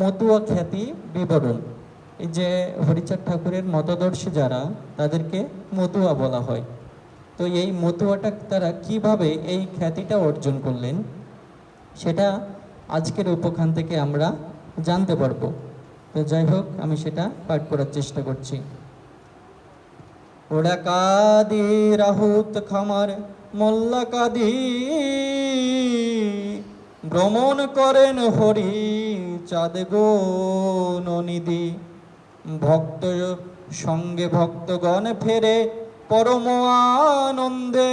মতুয়া খ্যাতি বিবরণ। এই যে হরিচাঁদ ঠাকুরের মতদর্শী যারা, তাদেরকে মতুয়া বলা হয়। তো এই মতুয়াটা তারা কীভাবে এই খ্যাতিটা অর্জন করলেন, সেটা আজকের উপখান থেকে আমরা জানতে পারব। তো যাই হোক, আমি সেটা পাঠ করার চেষ্টা করছি। ওরা কাদি রাহুত খামার, মোল্লা কাদি, ভ্রমণ করেন হরি। চাঁদ গো ভক্ত সঙ্গে ভক্তগণ ফেরে পরম আনন্দে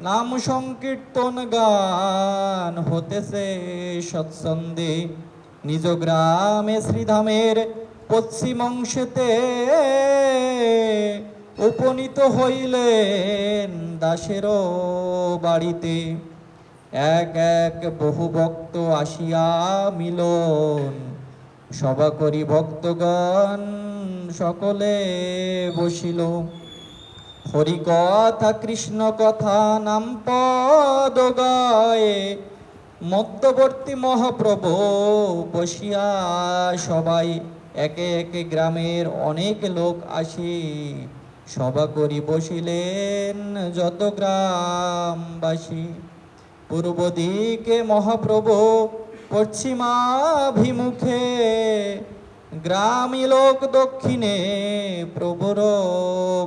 নাম সংকীর্তন গান হতেছে সৎসন্দে নিজ গ্রামে শ্রীধামের পশ্চিম অংশেতে উপনীত হইলেন দাসেরও বাড়িতে। এক এক বহু ভক্ত আসিয়া মিলন। সভা করি ভক্তগণ, সকলে বসিল। হরি কথা, কৃষ্ণ কথা, নাম পদ গায়ে। মধ্যবর্তী মহাপ্রভু বসিয়া সবাই একে একে গ্রামের অনেক লোক আসি। সভা করি বসিলেন যত গ্রামবাসী। পূর্ব দিকে মহাপ্রভু পশ্চিমাভিমুখে, গ্রামী লোক দক্ষিণে প্রভুর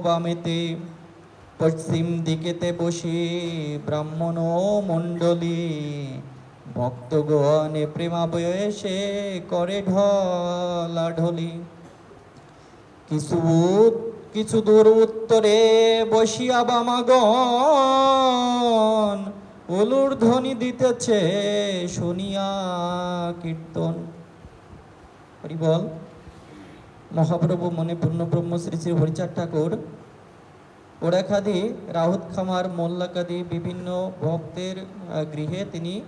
বামেতে, পশ্চিম দিকেতে বসি ব্রাহ্মণ মণ্ডলী ভক্তগণে প্রেমা বয়সে করে ঢলা ঢলি। কিছু কিছু দূর উত্তরে বসিয়া বামাগণ উলুর ধ্বনি দিতেছে, শুনিয়া কীর্তন। হরি বল। মহাপ্রভু মনে পূর্ণব্রহ্ম শ্রী শ্রী হরিচার ঠাকুর ওড়াখাদি রাহুত খামার মোল্লাকাদি বিভিন্ন ভক্তের গৃহে তিনি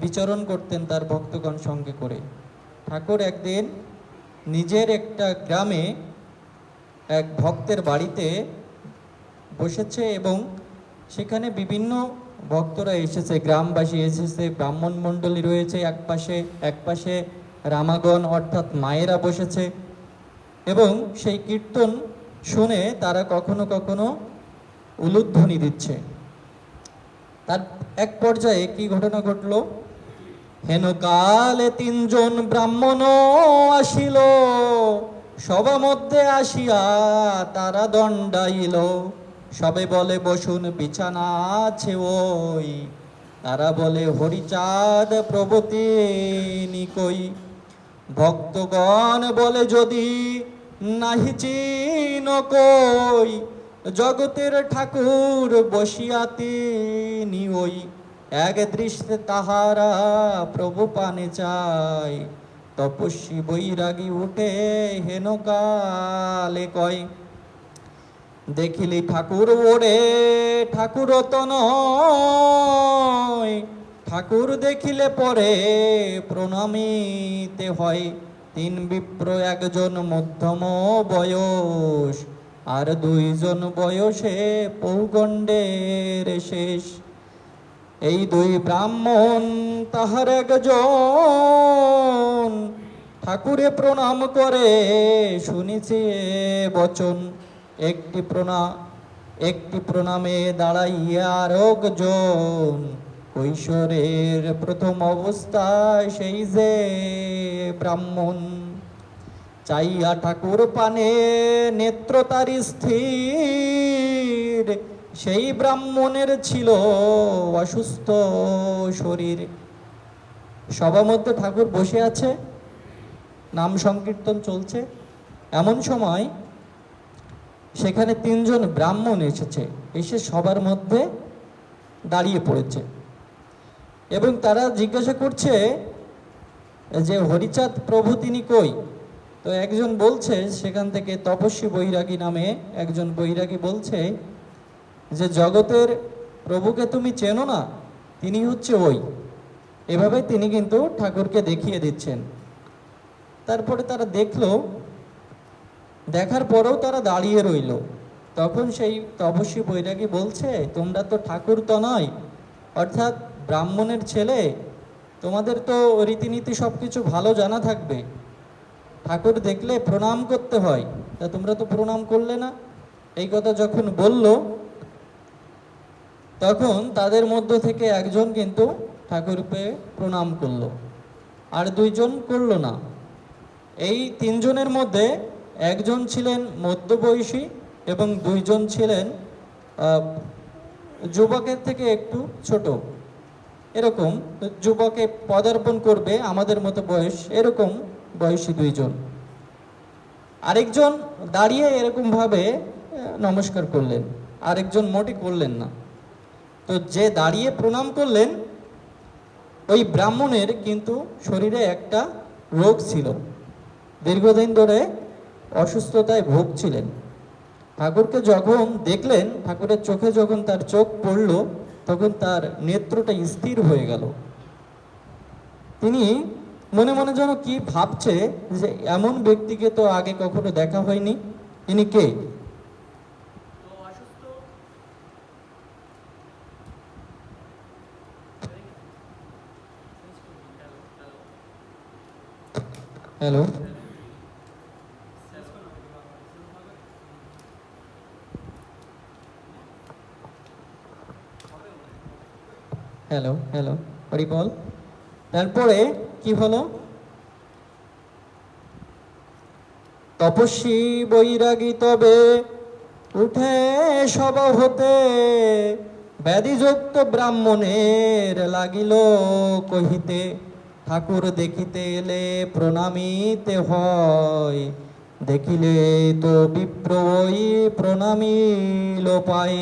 বিচরণ করতেন তার ভক্তগণ সঙ্গে করে। ঠাকুর একদিন নিজের একটা গ্রামে এক ভক্তের বাড়িতে বসেছে এবং সেখানে বিভিন্ন ভক্তরা এসেছে, গ্রামবাসী এসেছে, ব্রাহ্মণ মণ্ডলী রয়েছে এক পাশে এক পাশে রামাগণ অর্থাৎ মায়েরা বসেছে এবং সেই কীর্তন শুনে তারা কখনো কখনো উলুধ্বনি দিচ্ছে। তার এক পর্যায়ে কি ঘটনা ঘটলো? হেন কালে তিনজন ব্রাহ্মণ আসিল সবা মধ্যে আসিয়া তারা দণ্ডাইল সবে বলে বসুন, বিছানা আছে ওই। তারা বলে, হরিচাঁদ প্রভৃতি নিকই ভক্তগণ বলে, যদি নাহি চিন কই, জগতের ঠাকুর বসিয়াতে তিনি ওই। এক দৃষ্টে তাহারা প্রভু পানে চায় তপস্বী বৈরাগী উঠে হেন কালে কয়। দেখিলি ঠাকুর ওরে ঠাকুর নয়। ঠাকুর দেখিলে পরে প্রণামিতে হয়। তিন বিপ্র, একজন মধ্যম বয়স, আর দুইজন বয়সে পৌগণ্ডের শেষ। এই দুই ব্রাহ্মণ তাহার একজন। ঠাকুরে প্রণাম করে, শুনিছে বচন। একটি প্রণা একটি প্রণামে দাঁড়াইয়া আরেকজন কৈশোরের প্রথম অবস্থায় সেই যে ব্রাহ্মণ, চাইয়া ঠাকুর পানে নেত্র তারি স্থির। সেই ব্রাহ্মণের ছিল অসুস্থ শরীর। সবার মধ্যে ঠাকুর বসে আছে, নাম সংকীর্তন চলছে। এমন সময় সেখানে তিনজন ব্রাহ্মণ এসেছে। এসে সবার মধ্যে দাঁড়িয়ে পড়েছে। এবং তারা জিজ্ঞাসা করছে যে, হরিচাঁদ প্রভু তিনি কই? তো একজন বলছে, সেখান থেকে তপস্বী বৈরাগী নামে একজন বৈরাগী বলছে যে, জগতের প্রভুকে তুমি চেনো না? তিনি হচ্ছে ওই। এভাবে তিনি কিন্তু ঠাকুরকে দেখিয়ে দিচ্ছেন। তারপরে তারা দেখল দেখার পরেও তারা দাঁড়িয়ে রইল। তখন সেই তপস্বী বৈরাগী বলছে, তোমরা তো ঠাকুর তো নয়, অর্থাৎ ব্রাহ্মণের ছেলে, তোমাদের তো রীতিনীতি সব কিছু ভালো জানা থাকবে। ঠাকুর দেখলে প্রণাম করতে হয়, তা তোমরা তো প্রণাম করলে না? এই কথা যখন বলল, তখন তাদের মধ্য থেকে একজন কিন্তু ঠাকুরকে প্রণাম করল, আর দুইজন করল না। এই তিনজনের মধ্যে একজন ছিলেন মধ্যবয়সী এবং দুইজন ছিলেন যুবকের থেকে একটু ছোট। এরকম যুবকে পদার্পণ করবে, আমাদের মতো বয়স, এরকম বয়সী দুইজন। আরেকজন দাঁড়িয়ে এরকমভাবে নমস্কার করলেন। আরেকজন মোটে করলেন না। তো যে দাঁড়িয়ে প্রণাম করলেন, ওই ব্রাহ্মণের কিন্তু শরীরে একটা রোগ ছিল। দীর্ঘদিন ধরে অসুস্থতায় ভুগছিলেন। ঠাকুরকে যখন দেখলেন, ঠাকুরের চোখে যখন তার চোখ পড়ল, তখন তার নেত্রটা স্থির হয়ে গেল। তিনি মনে মনে যেন কি ভাবছে যে এমন ব্যক্তিকে তো আগে কখনো দেখা হয়নি। তিনি কে? হ্যালো। হ্যালো হ্যালো হরি বল তারপরে কি হলো? তপস্বী বৈরাগী তবে উঠে সব হতে ব্যাধিযুক্ত ব্রাহ্মণের লাগিল কহিতে, ঠাকুর দেখিতে এলে প্রণামিতে হয়। দেখিলে তো বিপ্র ওই প্রণামিল পায়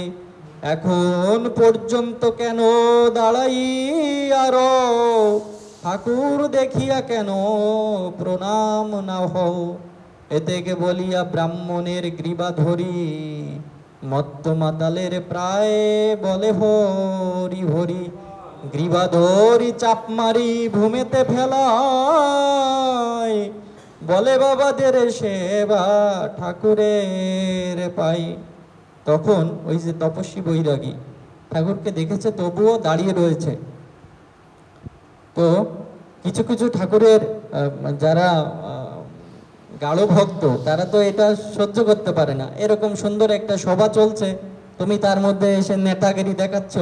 এখন পর্যন্ত কেন দাঁড়াই আরও? ঠাকুর দেখিয়া কেন প্রণাম না হও? এতেকে বলিয়া ব্রাহ্মণের গ্রীবা ধরি। মত্ত মাতালের প্রায় বলে, হরি হরি গ্রীবা ধরি চাপ মারি ভূমিতে ফেলায় বলে বাবাদের সেবা ঠাকুরের পাই। তখন ওই যে তপস্বী বৈরাগী ঠাকুরকে দেখেছে, তবুও দাঁড়িয়ে রয়েছে। তো কিছু কিছু ঠাকুরের যারা গাঢ় ভক্ত, তারা তো এটা সহ্য করতে পারে না। এরকম সুন্দর একটা সভা চলছে, তুমি তার মধ্যে এসে নেতাগিরি দেখাচ্ছ।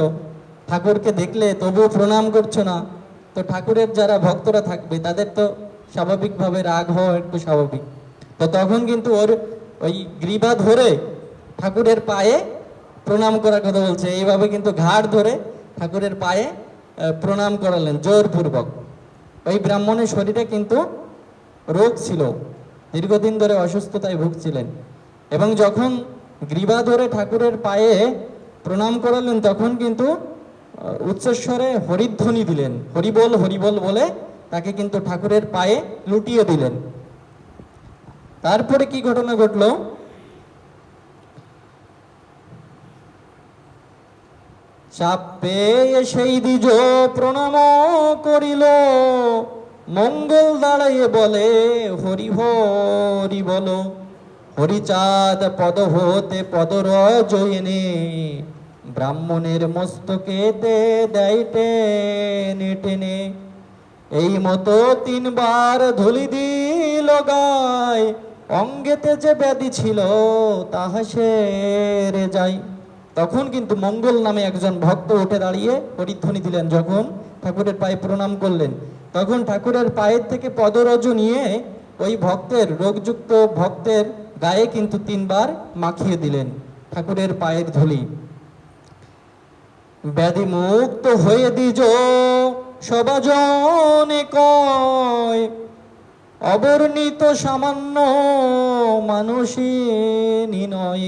ঠাকুরকে দেখলে তবুও প্রণাম করছ না। তো ঠাকুরের যারা ভক্তরা থাকবে, তাদের তো স্বাভাবিকভাবে রাগ হওয়া একটু স্বাভাবিক। তো তখন কিন্তু ওর ওই গ্রীবা ধরে ঠাকুরের পায়ে প্রণাম করার কথা বলছে। এইভাবে কিন্তু ঘাড় ধরে ঠাকুরের পায়ে প্রণাম করালেন জোরপূর্বক। ওই ব্রাহ্মণের শরীরে কিন্তু রোগ ছিল। দীর্ঘদিন ধরে অসুস্থতায় ভুগছিলেন। এবং যখন গ্রীবা ধরে ঠাকুরের পায়ে প্রণাম করালেন, তখন কিন্তু উচ্চস্বরে হরিধ্বনি দিলেন। হরিবল হরিবল বলে তাকে কিন্তু ঠাকুরের পায়ে লুটিয়ে দিলেন। তারপরে কি ঘটনা ঘটলো? চাপ সেই দ্বিজ প্রণাম করিল। মঙ্গল দাঁড়াইয়ে বলে, হরি হরি বলো, হরিচাঁদ পদ হতে পদরজ এনে ব্রাহ্মণের মস্তকেতে দেয় টেনে টেনে এই মতো তিনবার ধুলি দিল গায়, অঙ্গেতে যে ব্যাধি ছিল, তাহা সেরে যায়। তখন কিন্তু মঙ্গল নামে একজন ভক্ত উঠে দাঁড়িয়ে হরিধ্বনি দিলেন, যখন ঠাকুরের পায়ে প্রণাম করলেন। তখন ঠাকুরের পায়ের থেকে পদরজ নিয়ে ওই ভক্তের, রোগযুক্ত ভক্তের গায়ে কিন্তু তিনবার মাখিয়ে দিলেন ঠাকুরের পায়ের ধুলি। ব্যাধি মুক্ত হয়ে দিজ, সবাজনে কয়, অবর্ণিত সামান্য মানুষই নয়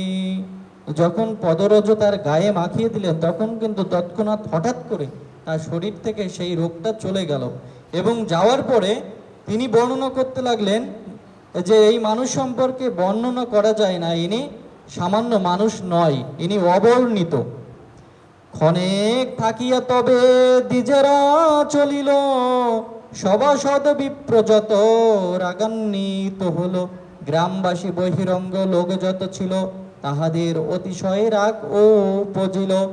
যখন পদরজ তার গায়ে মাখিয়ে দিলেন, তখন কিন্তু তৎক্ষণাৎ হঠাৎ করে তার শরীর থেকে সেই রোগটা চলে গেল। এবং যাওয়ার পরে তিনি বর্ণনা করতে লাগলেন যে, এই মানুষ সম্পর্কে বর্ণনা করা যায় না। ইনি সামান্য মানুষ নয়, ইনি অবর্ণিত। ক্ষণেক থাকিয়া তবে দ্বিজেরা চলিল, সভাসদ বিপ্রযত রাগান্বিত হলো। গ্রামবাসী বহিরঙ্গ লোক যত ছিল। তাহাদের অতিশয় রাগ ও উপজিল।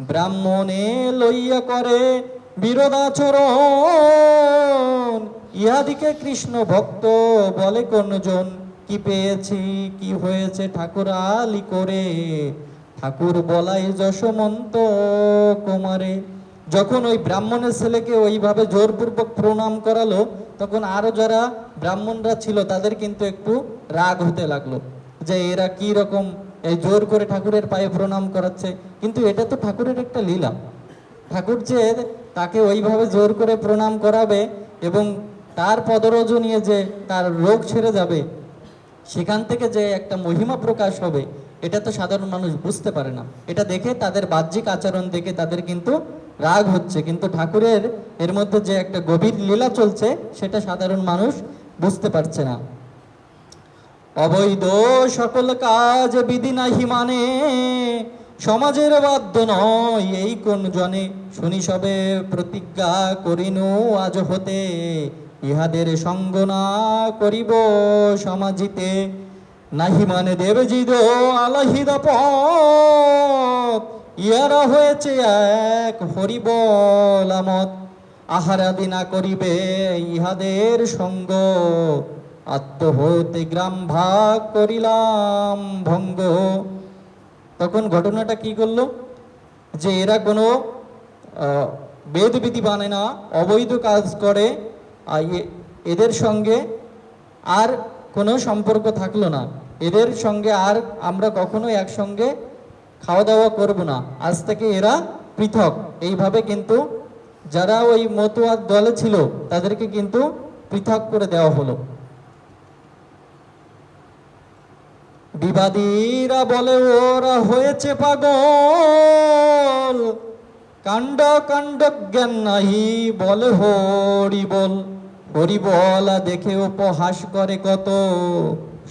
ব্রাহ্মণে লইয়া করে বিরোধাচরণ। ইহাদিকে কৃষ্ণ ভক্ত বলে, কোনজন, কি পেয়েছি? কি হয়েছে? ঠাকুর আলি করে। ঠাকুর বলাই যশমন্ত কুমারে। যখন ওই ব্রাহ্মণের ছেলেকে ওইভাবে জোরপূর্বক প্রণাম করালো, তখন আরও যারা ব্রাহ্মণরা ছিল, তাদের কিন্তু একটু রাগ হতে লাগল যে, এরা কি রকম এই জোর করে ঠাকুরের পায়ে প্রণাম করাচ্ছে। কিন্তু এটা তো ঠাকুরের একটা লীলা। ঠাকুর যে তাকে ওইভাবে জোর করে প্রণাম করাবে এবং তার পদরজ নিয়ে যে তার রোগ ছেড়ে যাবে, সেখান থেকে যে একটা মহিমা প্রকাশ হবে, এটা তো সাধারণ মানুষ বুঝতে পারে না। এটা দেখে তাদের বাহ্যিক আচরণ দেখে তাদের কিন্তু রাগ হচ্ছে। কিন্তু ঠাকুরের এর মধ্যে যে একটা গভীর লীলা চলছে, সেটা সাধারণ মানুষ বুঝতে পারছে না। অবৈধ সকল কাজ বিধি নাহি মানে। সমাজের বাধ্য নয়, এই কোন জনে? শুনি সবে প্রতিজ্ঞা করিনু আজ হতে। ইহাদের সঙ্গ না করিব সমাজিতে। নাহি মানে দেবজিদ আলাহিদা পথ ইহারা হয়েছে এক হরিবল আমত আহারাদি না করিবে ইহাদের সঙ্গ। আত্মহতে গ্রাম ভাগ করিলাম ভঙ্গ। তখন ঘটনাটা কি করল? যে এরা কোনো বেদবিধি মানে না, অবৈধ কাজ করে এদের সঙ্গে আর কোনো সম্পর্ক থাকল না। এদের সঙ্গে আর আমরা কখনো একসঙ্গে খাওয়া দাওয়া করব না। আজ থেকে এরা পৃথক। এইভাবে কিন্তু যারা ওই মতুয়ার দলে ছিল, তাদেরকে কিন্তু পৃথক করে দেওয়া হলো। বিবাদীরা বলে, ওরা হয়েছে পাগল। কাণ্ড কাণ্ড জ্ঞান নাহি, বলে, হরি বল, হরি বলা দেখে উপহাস করে কত।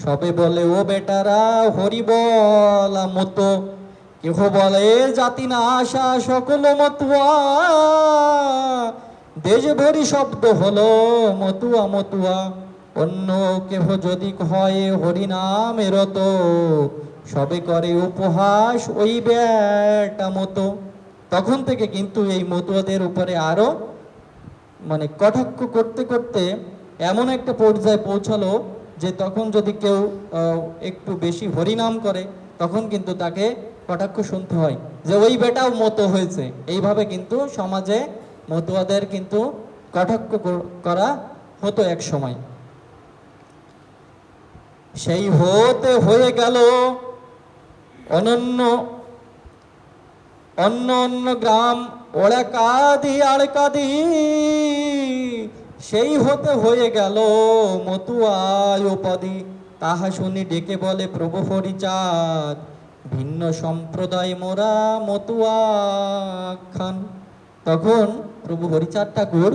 সবে বলে, ও বেটারা, হরি বলা মতো। কেহ বলে, জাতি না আশা সকল মতুয়া। দেশ ভরি শব্দ হলো, মতুয়া মতুয়া। অন্য কেহ যদি হয় হরিনামের তো, সবে করে উপহাস ওই বেটা মতো। তখন থেকে কিন্তু এই মতুয়াদের উপরে আরও মানে কটাক্ষ করতে করতে এমন একটা পর্যায়ে পৌঁছালো যে তখন যদি কেউ একটু বেশি হরিনাম করে, তখন কিন্তু তাকে কটাক্ষ শুনতে হয় যে ওই বেটাও মতো হয়েছে। এইভাবে কিন্তু সমাজে মতুয়াদের কিন্তু কটাক্ষ করা হতো এক সময়। সেই হতে হয়ে গেল। অনন্য, অন্য অন্য গ্রাম ওরা কাদি আর সেই হতে হয়ে গেল মতুয়ায় উপাধি। তাহা শুনি ডেকে বলে, প্রভু হরিচাঁদ, ভিন্ন সম্প্রদায় মোরা মতুয়া খান। তখন প্রভু হরিচাঁদ ঠাকুর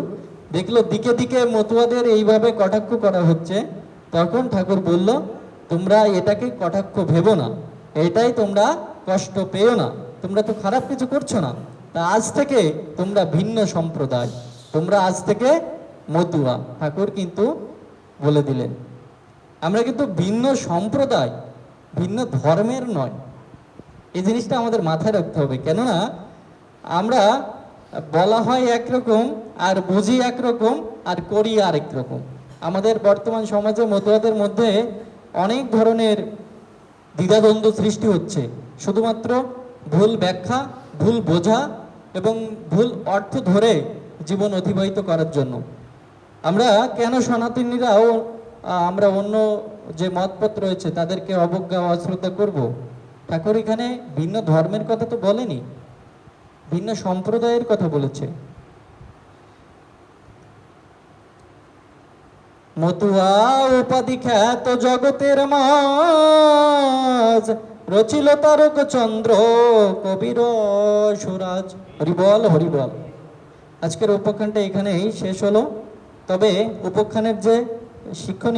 দেখল, দিকে দিকে মতুয়াদের এইভাবে কটাক্ষ করা হচ্ছে। তখন ঠাকুর বলল, তোমরা এটাকে কটাক্ষ ভেবো না। এটাই তোমরা কষ্ট পেও না। তোমরা তো খারাপ কিছু করছ না। তা আজ থেকে তোমরা ভিন্ন সম্প্রদায়। তোমরা আজ থেকে মতুয়া। ঠাকুর কিন্তু বলে দিলেন। আমরা কিন্তু ভিন্ন সম্প্রদায়, ভিন্ন ধর্মের নয়। এই জিনিসটা আমাদের মাথায় রাখতে হবে। কেননা আমরা বলা হয় একরকম, আর বুঝি একরকম, আর করি আরেক রকম। আমাদের বর্তমান সমাজে মতুয়াদের মধ্যে অনেক ধরনের দ্বিধাদ্বন্দ্ব সৃষ্টি হচ্ছে। শুধুমাত্র ভুল ব্যাখ্যা, ভুল বোঝা এবং ভুল অর্থ ধরে জীবন অতিবাহিত করার জন্য। আমরা কেন সনাতনীরাও আমরা অন্য যে মতপথ রয়েছে, তাদেরকে অবজ্ঞা ও অশ্রদ্ধা করব? ঠাকুর এখানে ভিন্ন ধর্মের কথা তো বলেনি, ভিন্ন সম্প্রদায়ের কথা বলেছে। মতুয়া উপাধি খ্যাত জগতের মাঝ। রচিল তারক চন্দ্র কবির সুরাজ। হরিবল হরিবল আজকের উপাখ্যানটা এখানেই শেষ হলো। তবে উপাখ্যানের যে শিক্ষণীয়